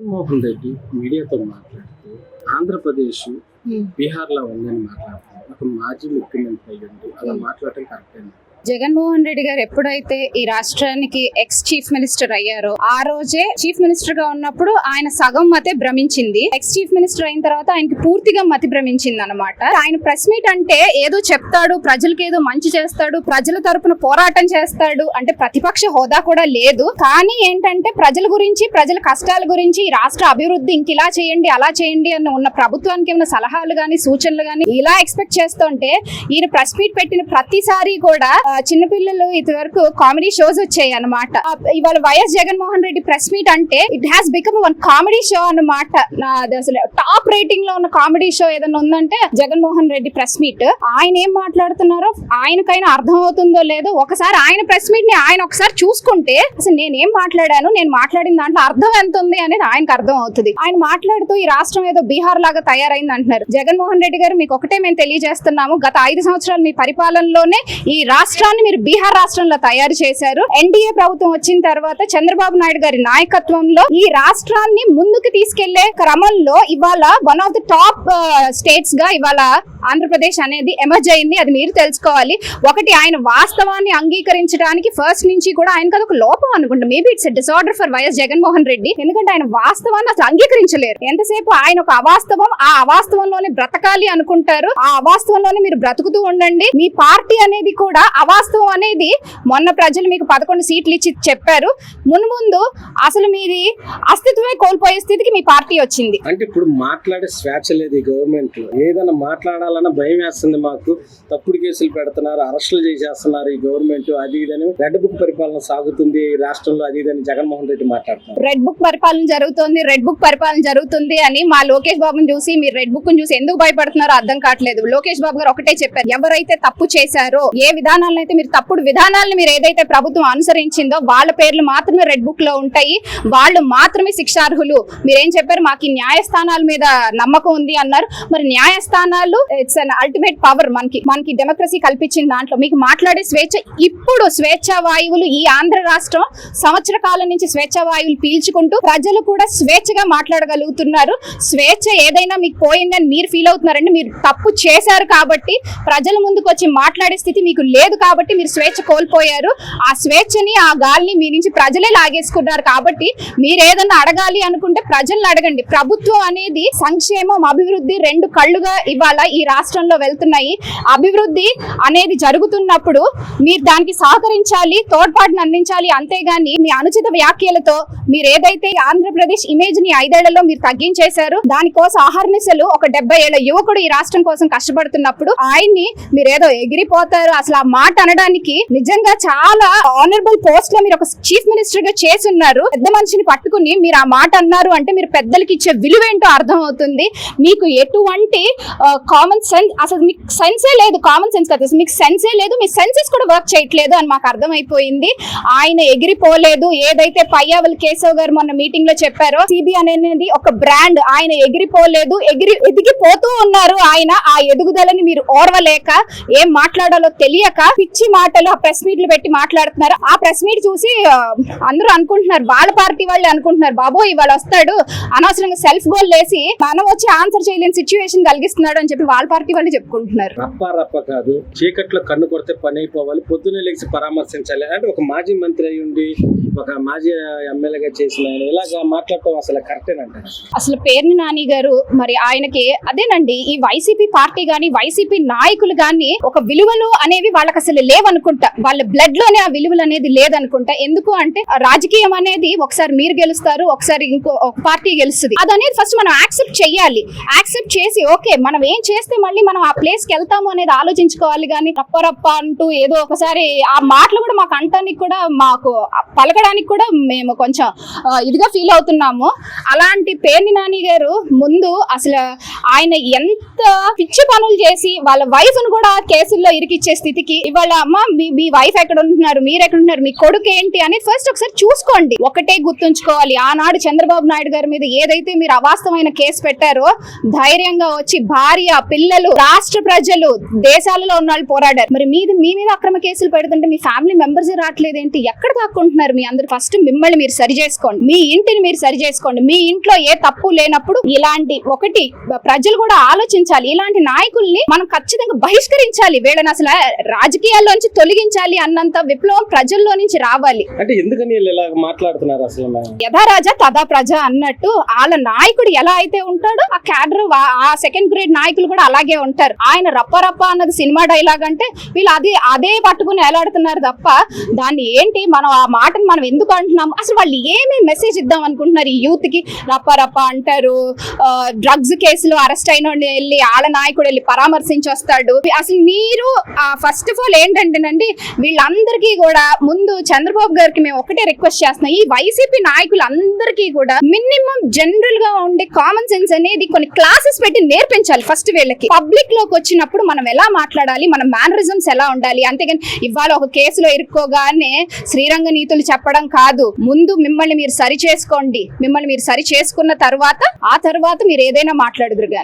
జగన్మోహన్ రెడ్డి మీడియాతో మాట్లాడుతూ ఆంధ్రప్రదేశ్ బీహార్లో ఉందని మాట్లాడుతున్నారు. ఒక మాజీ ముఖ్యమంత్రి అయ్యండి అలా మాట్లాడటం కరెక్ట్ జగన్మోహన్ రెడ్డి గారు ఎప్పుడైతే ఈ రాష్ట్రానికి ఎక్స్ చీఫ్ మినిస్టర్ అయ్యారో ఆ రోజే చీఫ్ మినిస్టర్గా ఉన్నప్పుడు ఆయన సగం మతే భ్రమించింది. ఎక్స్ చీఫ్ మినిస్టర్ అయిన తర్వాత ఆయనకి పూర్తిగా మతి భ్రమించింది అనమాట ఆయన ప్రెస్ మీట్ అంటే ఏదో చెప్తాడు ప్రజలకి ఏదో మంచి చేస్తాడు ప్రజల తరపున పోరాటం చేస్తాడు అంటే ప్రతిపక్ష హోదా కూడా లేదు. కానీ ఏంటంటే ప్రజల గురించి ప్రజల కష్టాల గురించి ఈ రాష్ట్ర అభివృద్ధి ఇంక ఇలా చేయండి అలా చేయండి అని ఉన్న ప్రభుత్వానికి ఏమైనా సలహాలు గాని సూచనలు గాని ఇలా ఎక్స్పెక్ట్ చేస్తుంటే ఈయన ప్రెస్ మీట్ పెట్టిన ప్రతిసారి కూడా చిన్నపిల్లలు ఇది వరకు కామెడీ షోస్ వచ్చాయి అనమాట ఇవాళ YS Jaganmohan Reddy press meet అంటే it has become one comedy show అన్నమాట. అసలు టాప్ రేటింగ్లో ఉన్న కామెడీ షో ఏదైనా ఉందంటే జగన్మోహన్ రెడ్డి ప్రెస్ మీట్. ఆయన ఏం మాట్లాడుతున్నారో ఆయనకైనా అర్థం అవుతుందో లేదో ఒకసారి ఆయన ప్రెస్ మీట్ని ఆయన ఒకసారి చూసుకుంటే అసలు నేనేం మాట్లాడాను నేను మాట్లాడిన దాంట్లో అర్థం ఎంత ఉంది అనేది ఆయనకు అర్థం అవుతుంది. ఆయన మాట్లాడుతూ ఈ రాష్ట్రం ఏదో బీహార్ లాగా తయారైంది అంటున్నారు. జగన్మోహన్ రెడ్డి గారు మీకు ఒకటే మేము తెలియజేస్తున్నాము గత ఐదు సంవత్సరాలు మీ పరిపాలనలోనే ఈ రాష్ట్రాన్ని మీరు బీహార్ రాష్ట్రంలో తయారు చేశారు. ఎన్డీఏ ప్రభుత్వం వచ్చిన తర్వాత చంద్రబాబు నాయుడు గారి నాయకత్వంలో ఈ రాష్ట్రాన్ని ముందుకు తీసుకెళ్ళే క్రమంలో ఇవాళ వన్ ఆఫ్ ద టాప్ స్టేట్స్గా ఇవాళ ఆంధ్రప్రదేశ్ అనేది ఎమర్జ్ అయింది అది మీరు తెలుసుకోవాలి. ఒకటి ఆయన వాస్తవాన్ని అంగీకరించడానికి ఫస్ట్ నుంచి కూడా ఆయనకు అదొక లోపం అనుకుంటా. Maybe it's disorder for YS Jaganmohan Reddy. ఎందుకంటే ఆయన వాస్తవాన్ని అసలు అంగీకరించలేరు. ఎంతసేపు ఆయన ఒక అవాస్తవం ఆ అవాస్తవంలోనే బ్రతకాలి అనుకుంటారు. ఆ అవాస్తవంలోనే మీరు బ్రతుకుతూ ఉండండి. మీ పార్టీ అనేది కూడా అవాస్తవం అనేది మొన్న ప్రజలు మీకు పదకొండు సీట్లు ఇచ్చి చెప్పారు. మున్ముందు అసలు మీది అస్తిత్వమే కోల్పోయే స్థితికి మీ పార్టీ వచ్చింది. అంటే ఇప్పుడు మాట్లాడే స్వేచ్ఛ లేదు గవర్నమెంట్లో. ఏదైనా మాట్లాడాలన్న భయం వేస్తుంది మాకు. తప్పుడు కేసులు పెడుతున్నారు అరెస్టులు చేసేస్తున్నారు ఈ గవర్నమెంట్ అది ఇదని రెడ్ బుక్ పరిపాలన సాగుతుంది రాష్ట్రంలో అది ఇదని జగన్మోహన్ రెడ్డి మాట్లాడుతున్నారు. రెడ్ బుక్ పరిపాలన జరుగుతుంది రెడ్ బుక్ పరిపాలన జరుగుతుంది అని మా లోకేష్ బాబుని చూసి మీరు రెడ్ బుక్ చూసి ఎందుకు భయపడుతున్నారో అర్థం కావట్లేదు. లోకేష్ బాబు గారు ఒకటే చెప్పారు ఎవరైతే తప్పు చేశారో ఏ విధానాలను అయితే మీరు తప్పుడు విధానాలను మీరు ఏదైతే ప్రభుత్వం అనుసరించిందో వాళ్ళ పేర్లు మాత్రమే రెడ్ బుక్లో ఉంటాయి. వాళ్ళు మాత్రమే శిక్షార్హులు. మీరేం చెప్పారు మాకు న్యాయస్థానాల మీద నమ్మకం ఉంది అన్నారు. మరి న్యాయస్థానాలు ఇట్స్ అన్ అల్టిమేట్ పవర్ మనకి మనకి డెమోక్రసీ కల్పించిన దాంట్లో. మీకు మాట్లాడే స్వేచ్ఛ ఇప్పుడు స్వేచ్ఛ వాయువులు ఈ ఆంధ్ర రాష్ట్రం సంవత్సర కాలం నుంచి స్వేచ్ఛ వాయువులు పీల్చుకుంటూ ప్రజలు కూడా స్వేచ్ఛగా మాట్లాడగలుగుతున్నారు. స్వేచ్ఛ ఏదైనా మీకు పోయిందని మీరు ఫీల్ అవుతున్నారండి మీరు తప్పు చేశారు కాబట్టి ప్రజల ముందుకు వచ్చి మాట్లాడే స్థితి మీకు లేదు కాబట్టి మీరు స్వేచ్ఛ కోల్పోయారు. ఆ స్వేచ్ఛని ఆ గాలిని మీ నుంచి ప్రజలే లాగేసుకున్నారు కాబట్టి మీరు ఏదన్నా అడగాలి అనుకుంటే ప్రజల్ని అడగండి. ప్రభుత్వం అనేది సంక్షేమం అభివృద్ధి రెండు కళ్ళుగా ఇవాళ ఈ రాష్ట్రంలో వెళ్తున్నాయి. అభివృద్ధి అనేది జరుగుతున్నప్పుడు మీరు దానికి సహకరించాలి తోడ్పాటును అందించాలి. అంతేగాని మీ అనుచిత వ్యాఖ్యలతో మీరు ఏదైతే ఆంధ్రప్రదేశ్ ఇమేజ్ని ఐదేళ్ళలో మీరు తగ్గించేశారు దానికోసం ఆహర్నిశలు ఒక డెబ్బై ఏళ్ళ యువకుడు ఈ రాష్ట్రం కోసం కష్టపడుతున్నప్పుడు ఆయన్ని మీరు ఏదో ఎగిరిపోతారు. అసలు ఆ మాట అనడానికి నిజంగా చాలా ఆనరబుల్ పోస్ట్లో మీరు ఒక చీఫ్ మినిస్టర్గా చేస్తున్నారు పెద్ద మనిషిని పట్టుకుని మీరు ఆ మాట అన్నారు అంటే మీరు పెద్దలకి ఇచ్చే విలువేంటో అర్థం అవుతుంది మీకు ఎటువంటి కామన్ సెన్స్ అసలు మీకు సెన్సే లేదు కామన్ సెన్స్ కాదు. మీకు సెన్సే లేదు మీ సెన్సెస్ కూడా వర్క్ చేయట్లేదు అని మాకు అర్థమైపోయింది. ఆయన ఎగిరిపోలేదు. ఏదైతే పయ్యావల్ కేశవ్ గారు మొన్న మీటింగ్లో చెప్పారో సిబి అనేది ఒక బ్రాండ్ ఆయన ఎగిరిపోలేదు ఎగిరి ఎదిగిపోతూ ఉన్నారు ఆయన. ఆ ఎదుగుదలని మీరు ఓర్వలేక ఏం మాట్లాడాలో తెలియక పిచ్చి మాటలు ఆ ప్రెస్ మీట్లు పెట్టి మాట్లాడుతున్నారు. ఆ ప్రెస్ మీట్ చూసి అందరూ అనుకుంటున్నారు. వాళ్ళ పార్టీ వాళ్ళు అనుకుంటున్నారు. బాబో ఇవాళ వస్తాడు. అనవసరంగా సెల్ఫ్ గోల్ వేసి మనం వచ్చి ఆన్సర్ చేయలేని సిచ్యువేషన్ కలిగిస్తున్నాడు అని చెప్పి వాళ్ళ పార్టీ వాళ్ళు చెప్పుకుంటున్నారు. రప్ప రప్ప కాదు. చీకట్లో కన్ను కొడితే పని అయిపోవాలి. పొద్దున్నే లేచి పరామర్శించాలి. అంటే ఒక మాజీ మంత్రి అయి ఉండి ఒక మాజీ ఎమ్మెల్యేగా చేసిన ఆయన ఇలాగా మాట్లాడటం అసలు కరెక్టేనంటారు అసలు పేర్ని నాని గారు మరి ఆయనకి అదేనండి ఈ వైసీపీ పార్టీ గాని వైసీపీ నాయకులు గాని ఒక విలువలు అనేవి వాళ్ళకి అసలు లేవనుకుంటా. వాళ్ళ బ్లడ్లోనే ఆ విలువలు అనేది లేదనుకుంటా. ఎందుకు అంటే రాజకీయం అనేది ఒకసారి మీరు గెలుస్తారు ఒకసారి ఇంకో ఒక పార్టీ గెలుస్తుంది. అది అనేది ఫస్ట్ మనం యాక్సెప్ట్ చేయాలి యాక్సెప్ట్ చేసి ఓకే మనం ఏం చేస్తే మళ్ళీ మనం ఆ ప్లేస్కి వెళ్తాము అనేది ఆలోచించుకోవాలి కానీ రప్పరప్ప రప్ప అంటూ ఏదో ఒకసారి ఆ మాటలు కూడా మాకు అంటానికి కూడా మాకు పలకడానికి కూడా మేము కొంచెం ఇదిగా ఫీల్ అవుతున్నాము. అలాంటి పేర్ని నాని గారు ముందు అసలు ఆయన ఎంత పిచ్చి పనులు చేసి వాళ్ళ వైఫ్ను కూడా కేసుల్లో ఇరికిచ్చే స్థితికి ఇవాళ అమ్మ మీ మీ వైఫ్ ఎక్కడ ఉంటున్నారు మీరు ఎక్కడ ఉంటున్నారు మీ కొడుకు ఏంటి అని ఫస్ట్ ఒకసారి చూసుకోండి. ఒకటే గుర్తుంచుకోవాలి. ఆనాడు చంద్రబాబు నాయుడు గారి మీద ఏదైతే మీరు అవాస్తవమైన కేసు పెట్టారో ధైర్యంగా వచ్చి భార్య పిల్లలు రాష్ట్ర ప్రజలు దేశాలలో ఉన్న వాళ్ళు పోరాడారు. మరి మీది మీ మీద అక్రమ కేసులు పెడుతుంటే మీ ఫ్యామిలీ మెంబర్స్ రావట్లేదు ఏంటి ఎక్కడ దాక్కుంటున్నారు? మీ అందరు ఫస్ట్ మిమ్మల్ని మీరు సరి చేసుకోండి. మీ ఇంటిని మీరు సరి చేసుకోండి. మీ ఇంట్లో ఏ తప్పు లేనప్పుడు ఇలాంటి ఒకటి ప్రజలు కూడా ఆలోచించాలి ఇలాంటి నాయకుల్ని మనం ఖచ్చితంగా బహిష్కరించాలి. వీళ్ళని అసలు రాజకీయాల్లోంచి తొలగించాలి అన్నంత విప్లవం ప్రజల్లో నుంచి రావాలి. అంటే ఎందుకని మాట్లాడుతున్నారు అసలు మేడం? యథా రాజా తదా ప్రజ అన్నట్టు వాళ్ళ నాయకుడు ఎలా అయితే ఉంటాడో ఆ క్యాడర్ ఆ సెకండ్ గ్రేడ్ నాయకులు కూడా అలాగే ఉంటారు. ఆయన రప్ప రప్ప అన్నది సినిమా డైలాగ్ అంటే వీళ్ళు అదే అదే పట్టుకుని ఎలాడుతున్నారు తప్ప దాన్ని ఏంటి మనం ఆ మాటను మనం ఎందుకు అంటున్నాము? అసలు వాళ్ళు ఏమి మెసేజ్ ఇద్దాం అనుకుంటున్నారు ఈ యూత్కి? రప్ప రప్ప అంటారు. డ్రగ్స్ కేసులో అరెస్ట్ అయిన వెళ్ళి వాళ్ళ నాయకుడు వెళ్ళి పరామర్శించి వస్తాడు అసలు మీరు ఫస్ట్ ఆఫ్ ఆల్ ఏంటంటేనండి వీళ్ళందరికీ కూడా ముందు చంద్రబాబు గారికి మేము ఒకటే రిక్వెస్ట్ చేస్తున్నాం. ఈ వైసీపీ నాయకులందరికీ కూడా మినిమం జనరల్గా ఉండే కామన్ సెన్స్ అనేది కొన్ని క్లాసెస్ పెట్టి నేర్పించాలి ఫస్ట్ వీళ్ళకి. పబ్లిక్లోకి వచ్చినప్పుడు మనం ఎలా మాట్లాడాలి మన మేనరిజమ్స్ ఎలా ఉండాలి? అంతేగాని ఇవాళ ఒక కేసులో ఇరుక్కోగానే శ్రీరంగ నీతులు చెప్పడం కాదు. ముందు మిమ్మల్ని మీరు సరి చేసుకోండి. మిమ్మల్ని మీరు సరి చేసుకున్న తర్వాత ఆ తర్వాత మీరు ఏదైనా మాట్లాడుదురు